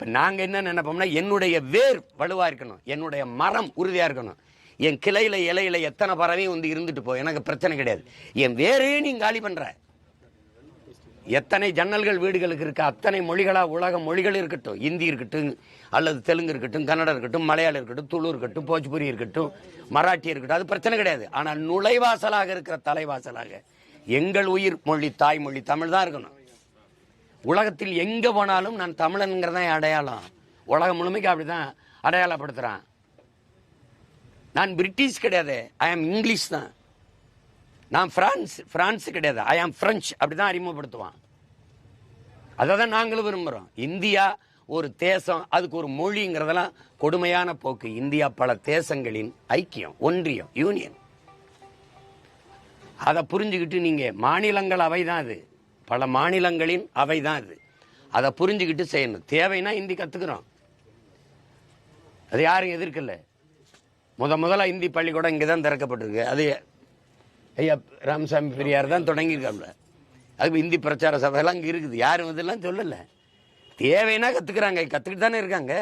இப்போ நாங்கள் என்ன நினைப்போம்னா என்னுடைய வேர் வலுவாக இருக்கணும். என்னுடைய மரம் உறுதியாக இருக்கணும். என் கிளையில் இலையில எத்தனை பறவையும் வந்து இருந்துட்டு போ எனக்கு பிரச்சனை கிடையாது. என் வேரே நீ காலி பண்ணுற எத்தனை ஜன்னல்கள் வீடுகளுக்கு இருக்க அத்தனை மொழிகளாக உலக மொழிகள் இருக்கட்டும். இந்தி இருக்கட்டும் அல்லது தெலுங்கு இருக்கட்டும் கன்னடம் இருக்கட்டும் மலையாளம் இருக்கட்டும் துளு இருக்கட்டும் போஜ்புரி இருக்கட்டும் மராட்டி இருக்கட்டும் அது பிரச்சனை கிடையாது. ஆனால் நுழைவாசலாக இருக்கிற தலைவாசலாக எங்கள் உயிர் மொழி தாய்மொழி தமிழ் தான் இருக்கணும். உலகத்தில் எங்கே போனாலும் நான் தமிழனுங்கிறதான் தான் அடையாளம். உலகம் முழுமைக்கு அப்படிதான் அடையாளப்படுத்துகிறான் நான் பிரிட்டிஷ் கிடையாது. ஐ ஆம் இங்கிலீஷ் தான். நான் ஃப்ரான்ஸ் ஃப்ரான்ஸ் கிடையாது. ஐ ஆம் பிரெஞ்சு அப்படிதான் அறிமுகப்படுத்துவான். அதை தான் நாங்களும் விரும்புகிறோம் இந்தியா ஒரு தேசம் அதுக்கு ஒரு மொழிங்கிறதெல்லாம் கொடுமையான போக்கு. இந்தியா பல தேசங்களின் ஐக்கியம் ஒன்றியம் யூனியன் அதை புரிஞ்சுக்கிட்டு நீங்கள் மாநிலங்கள் அவை தான் அது. பல மாநிலங்களின் அவை தான் இது. அதை புரிஞ்சுக்கிட்டு செய்யணும். தேவைன்னா ஹிந்தி கற்றுக்கிறோம் அது யாரும் எதிர்க்கல. முத முதல்ல இந்தி பள்ளிக்கூடம் இங்கே தான் திறக்கப்பட்டிருக்கு. அது ஐயா ராமசாமி பெரியார் தான் தொடங்கியிருக்காப்ல அது இந்தி பிரச்சார சபையெல்லாம் இங்கே இருக்குது. யாரும் இதெல்லாம் சொல்லலை. தேவைன்னா கற்றுக்குறாங்க கற்றுக்கிட்டு தானே இருக்காங்க.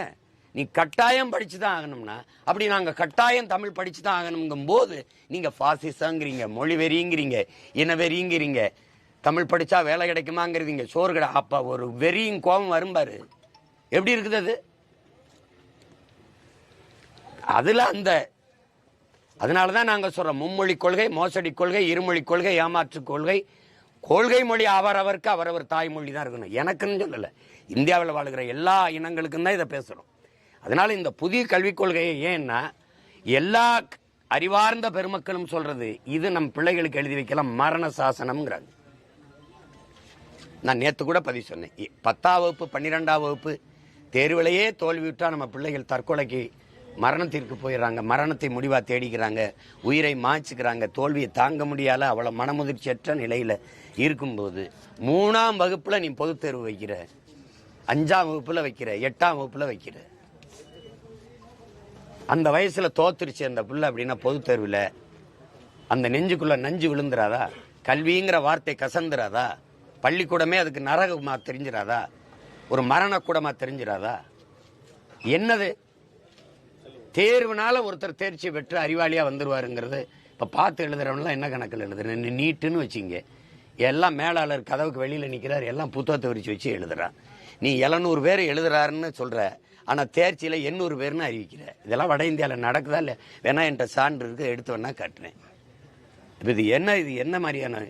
நீ கட்டாயம் படித்து தான் ஆகணும்னா அப்படி நாங்கள் கட்டாயம் தமிழ் படிச்சு தான் ஆகணுங்கும் போது நீங்கள் ஃபாசிசங்கிறீங்க மொழி வெறிங்கிறீங்க இன வெறிங்கிறீங்க தமிழ் படித்தா வேலை கிடைக்குமாங்கிறீங்க. சோறு கடை அப்போ ஒரு வெறியும் கோபம் வரும்பாரு எப்படி இருக்குது அது? அதில் அந்த அதனால தான் நாங்கள் சொல்கிறோம் மும்மொழி கொள்கை மோசடி கொள்கை இருமொழி கொள்கை ஏமாற்று கொள்கை கொள்கை மொழி அவரவருக்கு அவரவர் தாய்மொழி தான் இருக்கணும். எனக்குன்னு சொல்லலை. இந்தியாவில் வாழுகிற எல்லா இனங்களுக்கும் தான் இதை பேசுகிறோம் அதனால் இந்த புதிய கல்விக் கொள்கையை ஏன்னா எல்லா அறிவார்ந்த பெருமக்களும் சொல்கிறது இது நம் பிள்ளைகளுக்கு எழுதி வைக்கலாம் மரண சாசனம்ங்கிறாங்க. நான் நேற்று கூட பதிவு சொன்னேன். பத்தாம் வகுப்பு பன்னிரெண்டாம் வகுப்பு தேர்விலேயே தோல்வியுற்றால் நம்ம பிள்ளைகள் தற்கொலைக்கு மரணத்திற்கு போயிடுறாங்க. மரணத்தை முடிவாக தேடிக்கிறாங்க. உயிரை மாய்ச்சிக்கிறாங்க. தோல்வியை தாங்க முடியாத அவ்வளோ மனமுதிர்ச்சியற்ற நிலையில் இருக்கும்போது மூணாம் வகுப்பில் நீ பொதுத் தேர்வு வைக்கிற. அஞ்சாம் வகுப்பில் வைக்கிற. எட்டாம் வகுப்பில் வைக்கிற. அந்த வயசில் தோத்துருச்சு அந்த பிள்ளை அப்படின்னா பொது தேர்வில் அந்த நெஞ்சுக்குள்ளே நஞ்சு விழுந்துராதா? கல்விங்கிற வார்த்தை கசந்துராதா? பள்ளிக்கூடமே அதுக்கு நரகமா தெரிஞ்சிடாதா ஒரு மரணக்கூடமா தெரிஞ்சிடாதா என்னது? தேர்வுனால ஒருத்தர் தேர்ச்சி பெற்று அறிவாளியா வந்துருவாருங்கிறது. இப்போ பார்த்து எழுதுறவன்லாம் என்ன கணக்கில் எழுதுறேன் நீட்டுன்னு வச்சிங்க. எல்லாம் மேலாளர் கதவுக்கு வெளியில் நிற்கிறார் எல்லாம் புத்தகத்தை விரிச்சு வச்சு எழுதுறான் நீ எழுநூறு பேர் எழுதுறாருன்னு சொல்கிற ஆனால் தேர்ச்சியில் எண்ணூறு பேர்னு அறிவிக்கிற. இதெல்லாம் வட இந்தியாவில் நடக்குதா இல்லை? வேணா என்கிட்ட சான்று இருக்கு எடுத்து வேணா காட்டுறேன். இப்போ இது என்ன இது என்ன மாதிரியான